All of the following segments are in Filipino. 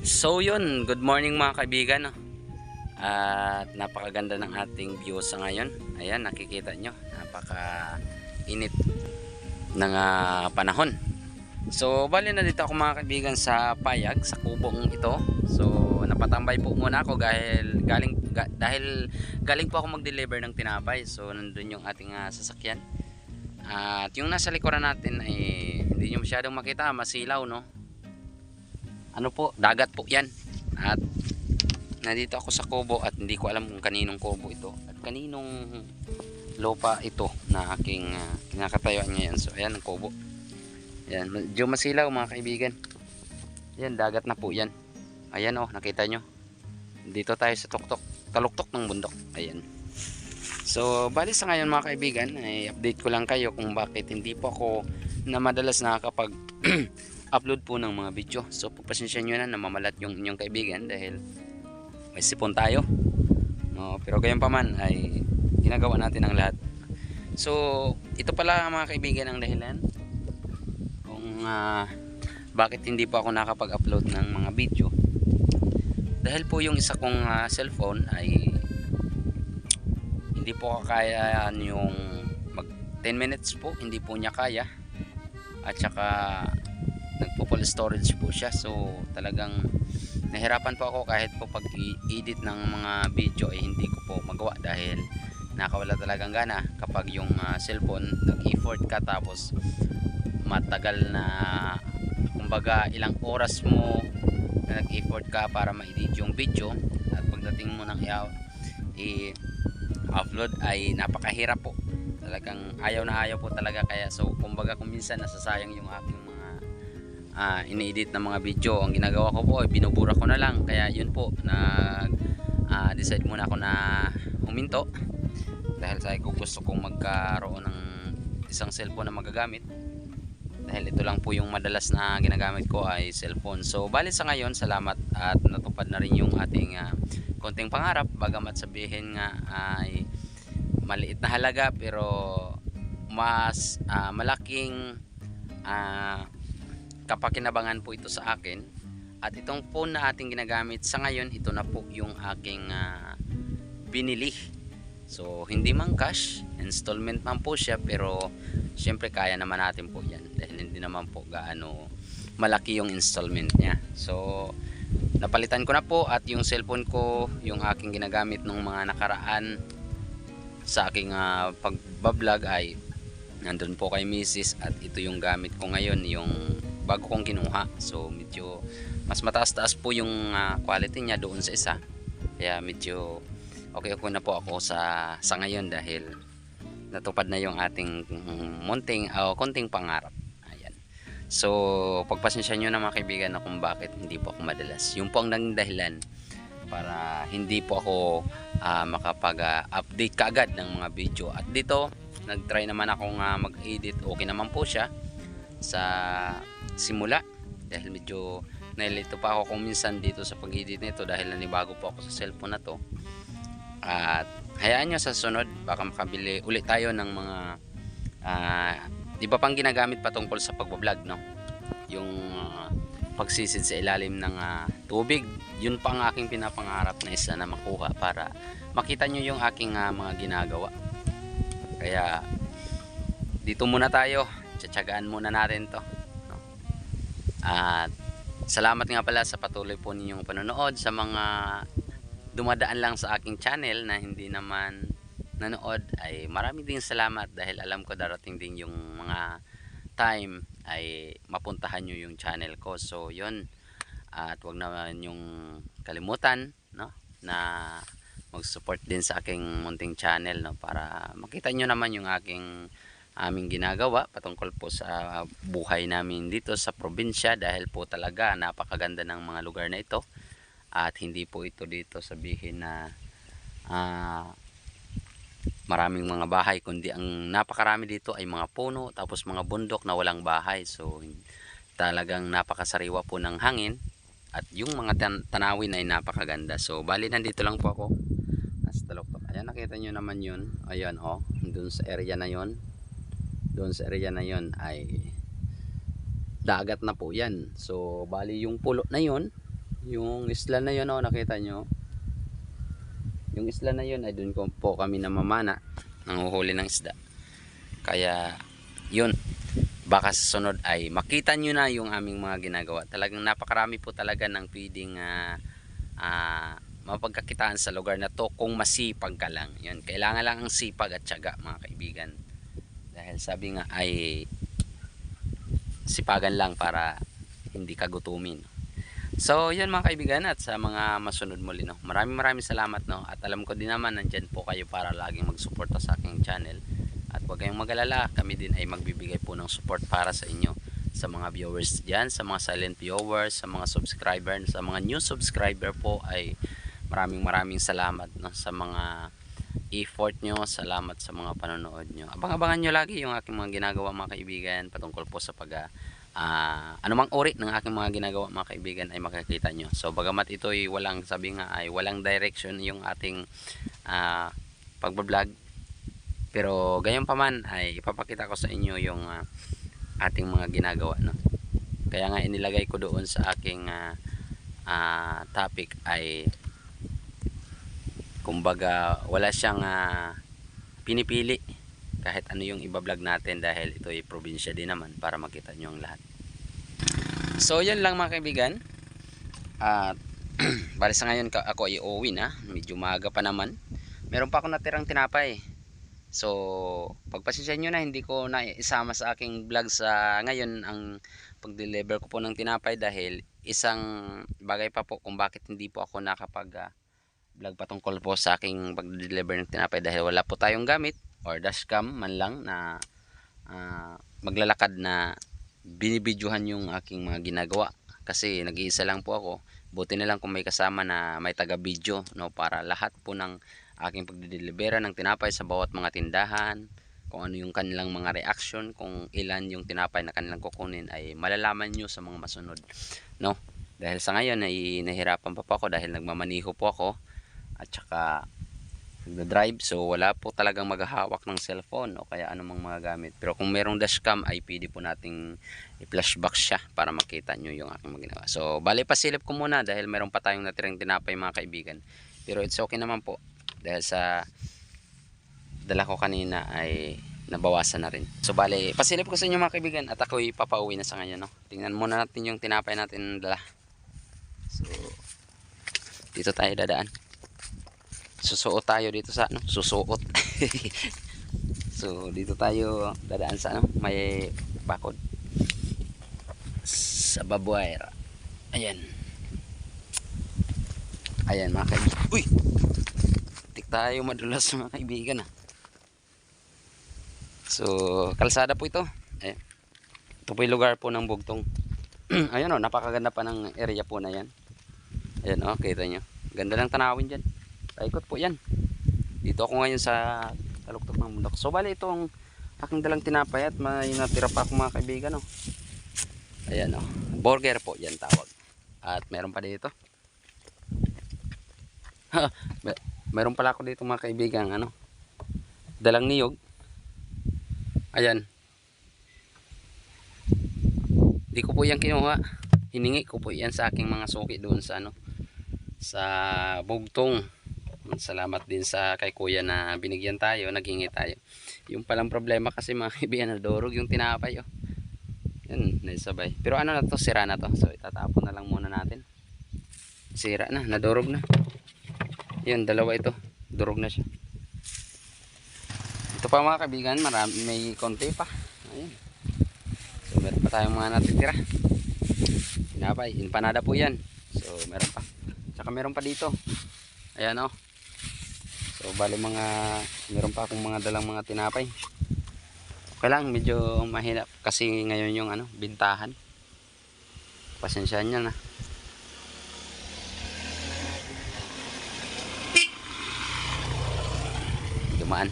So yun, good morning mga kaibigan. At napakaganda ng ating view sa ngayon. Ayan, nakikita nyo. Napaka init ng ah, panahon. So, bali na dito ako mga kaibigan sa payag, sa kubong ito. So, napatambay po muna ako dahil galing, ga- dahil galing po ako mag-deliver ng tinapay. So, nandun yung ating ah, sasakyan. At yung nasa likuran natin ay hindi nyo masyadong makita, masilaw no ano po, dagat po yan. At nandito ako sa kubo at hindi ko alam kung kaninong kubo ito at kaninong lupa ito na aking uh, kinakatayuan ngayon. So ayan ang kubo. Ayan, medyo masilaw mga kaibigan. Ayan, dagat na po yan. Ayan oh, nakita nyo. Dito tayo sa tuktok, taluktok ng bundok. Ayan. So, bali sa ngayon mga kaibigan, ay update ko lang kayo kung bakit hindi po ako na madalas nakakapag upload po ng mga video. So pagpasensya nyo na namamalat yung inyong kaibigan dahil may sipon tayo. No, pero gayon pa man ay ginagawa natin ang lahat. So ito pala mga kaibigan ang dahilan kung ah, bakit hindi po ako nakapag-upload ng mga video. Dahil po yung isa kong ah, cellphone ay hindi po kaya yung mag 10 minutes po, hindi po niya kaya. At saka nagpo-full storage po siya. So talagang nahirapan po ako kahit po pag edit ng mga video ay hindi ko po magawa dahil nakawala talagang gana kapag yung ah, cellphone nag-effort ka tapos matagal na kumbaga ilang oras mo na nag-effort ka para ma-edit yung video at pagdating mo ng i-upload ay napakahirap po. Talagang ayaw na ayaw po talaga. Kaya so kumbaga kung minsan nasasayang yung aking ah, ini-edit ng mga video. Ang ginagawa ko po ay binubura ko na lang. Kaya yun po nag ah, decide muna ako na huminto. Dahil sa ko gusto kong magkaroon ng isang cellphone na magagamit. Dahil ito lang po yung madalas na ginagamit ko ay cellphone. So bali sa ngayon salamat at natupad na rin yung ating ah, konting pangarap. Bagamat sabihin nga ay maliit na halaga pero mas ah, malaking ah, kapakinabangan po ito sa akin. At itong phone na ating ginagamit sa ngayon ito na po yung aking ah, binili. So hindi man cash installment man po siya pero syempre kaya naman natin po yan. Dahil hindi naman po gaano malaki yung installment niya. So napalitan ko na po at yung cellphone ko yung aking ginagamit nung mga nakaraan sa aking ah, pagbablog ay nandun po kay misis at ito yung gamit ko ngayon yung bago kong kinuha so medyo mas mataas-taas po yung ah, quality niya doon sa isa. Kaya medyo okay okay na po ako sa sa ngayon dahil natupad na yung ating mm, munting o konting pangarap. Ayan. So pagpasensya nyo na mga kaibigan na kung bakit hindi po ako madalas. Yung po ang naging dahilan para hindi po ako ah, makapag-update kaagad ng mga video. At dito nag-try naman ako nga mag-edit. Okay naman po siya sa simula dahil medyo nailito pa ako kung minsan dito sa pag-edit nito dahil nanibago po ako sa cellphone na to. At hayaan nyo sa sunod baka makabili ulit tayo ng mga ah, iba pang ginagamit patungkol sa pagbablog no? Yung ah, pagsisid sa ilalim ng ah, tubig. Yun pa ang aking pinapangarap na isa na makuha para makita nyo yung aking ah, mga ginagawa. Kaya dito muna tayo. Tsatsagaan muna natin to? At salamat nga pala sa patuloy po ninyong panonood. Sa mga dumadaan lang sa aking channel na hindi naman nanood ay marami ding salamat dahil alam ko darating din yung mga time ay mapuntahan nyo yung channel ko. So yun. At wag naman yung kalimutan no na mag-support din sa aking munting channel no para makita nyo naman yung aking aming ginagawa patungkol po sa buhay namin dito sa probinsya dahil po talaga napakaganda ng mga lugar na ito. At hindi po ito dito sabihin na ah, maraming mga bahay kundi ang napakarami dito ay mga puno tapos mga bundok na walang bahay. So talagang napakasariwa po ng hangin at yung mga tan- tanawin ay napakaganda. So bali nandito lang po ako. Nasa taloktok. Ayan nakita nyo naman yun. Ayan oh dun sa area na yon doon sa area na yon ay dagat na po yan so bali yung pulo na yon yung isla na yun, oh, nakita nyo. Yung isla na yun ay doon po kami namamana ng uhuli ng isda. Kaya yun, baka sa sunod ay makita nyo na yung aming mga ginagawa. Talagang napakarami po talaga ng pwedeng ah, ah, mapagkakitaan sa lugar na to kung masipag ka lang. Yun, kailangan lang ang sipag at tiyaga mga kaibigan. Dahil sabi nga ay sipagan lang para hindi ka gutumin. So, yun mga kaibigan at sa mga masunod muli no. Maraming maraming salamat no. At alam ko din naman nandyan po kayo para laging magsuporta sa aking channel. At huwag kayong magalala, kami din ay magbibigay po ng support para sa inyo sa mga viewers diyan, sa mga silent viewers, sa mga subscriber, sa mga new subscriber po ay maraming maraming salamat no sa mga effort nyo, salamat sa mga panonood nyo. Abang-abangan nyo lagi yung aking mga ginagawa mga kaibigan patungkol po sa pag ah, anumang uri ng aking mga ginagawa mga kaibigan ay makikita nyo. So bagamat ito ay walang sabi nga ay walang direction yung ating ah, pagbablog pero gayon pa man ay ipapakita ko sa inyo yung ah, ating mga ginagawa no. Kaya nga inilagay ko doon sa aking ah, ah, topic ay kumbaga wala siyang ah, pinipili kahit ano yung ibablog natin dahil ito ay probinsya din naman para makita nyo ang lahat. So yun lang mga kaibigan. At bali sa ngayon ako ay uuwi na. Medyo maaga pa naman. Meron pa ako natirang tinapay. So pagpasensya nyo na hindi ko na isama sa aking vlog sa ngayon ang pag-deliver ko po ng tinapay dahil isang bagay pa po kung bakit hindi po ako nakapag ah, vlog patungkol po sa aking pag-deliver ng tinapay dahil wala po tayong gamit or dashcam man lang na ah, maglalakad na binibidyohan yung aking mga ginagawa. Kasi nag-iisa lang po ako. Buti na lang kung may kasama na may taga video no para lahat po ng aking pagdidelibera ng tinapay sa bawat mga tindahan kung ano yung kanilang mga reaction kung ilan yung tinapay na kanilang kukunin ay malalaman nyo sa mga masunod no. Dahil sa ngayon ay nahirapan pa po ako dahil nagmamaniho po ako at saka nagda-drive. So wala po talagang maghahawak ng cellphone o kaya anumang mga gamit. Pero kung merong dashcam ay pwede po nating i-flashback siya para makita nyo yung aking mga ginawa. So bali pasilip ko muna dahil meron pa tayong natirang tinapay mga kaibigan. Pero it's okay naman po dahil sa dala ko kanina ay nabawasan na rin. So bali pasilip ko sa inyo mga kaibigan at ako'y papauwi na sa ngayon no? tingnan muna natin yung tinapay natin dala. So dito tayo dadaan susuot tayo dito sa ano susuot. So dito tayo dadaan sa ano may bakod. Sa babuayra ayan. Ayan mga kaibigan uy! Tik tayo madulas mga kaibigan ah. So kalsada po ito. Ayan. ito po yung lugar po ng bugtong. Ayan o napakaganda pa ng area po na yan. Ayan o kita nyo. Ganda ng tanawin dyan Paikot po yan. Dito ako ngayon sa taluktok ng bundok. So bali itong aking dalang tinapay at may natira pa akong mga kaibigan. Oh. Ayan oh. Burger po yan tawag. At meron pa dito. Mer- meron pala ako dito mga kaibigan. Ano? Dalang niyog. Ayan. Di ko po yan kinuha. Hiningi ko po yan sa aking mga suki doon sa ano sa bugtong salamat din sa kay kuya na binigyan tayo naghingi tayo. Yung palang problema kasi mga kaibigan nadurog yung tinapay oh. yun naisabay. Pero ano na to sira na to. So itatapon na lang muna natin. Sira na nadurog na. Yun dalawa ito. Durog na siya. Ito pa mga kaibigan marami may konti pa. Ayun. So meron pa tayong mga natitira. Tinapay empanada po yan. So meron pa. Tsaka meron pa dito. Ayan oh So bali mga meron pa akong mga dalang mga tinapay. Okay lang medyo mahirap kasi ngayon yung ano bintahan. Pasensyahan niyo na. Dumaan.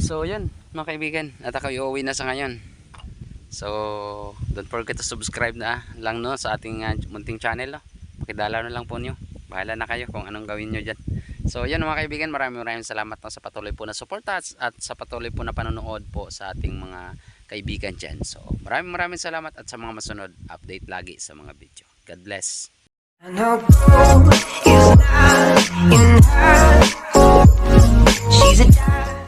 So yun mga kaibigan at ako iuwi na sa ngayon. So don't forget to subscribe na lang no sa ating uh, munting channel. No? Pakidalaw na lang po niyo. Bahala na kayo kung anong gawin nyo dyan. So yun mga kaibigan, maraming maraming salamat po sa patuloy po na support at, at sa patuloy po na panonood po sa ating mga kaibigan dyan. So maraming maraming salamat at sa mga masunod update lagi sa mga video. God bless. She's a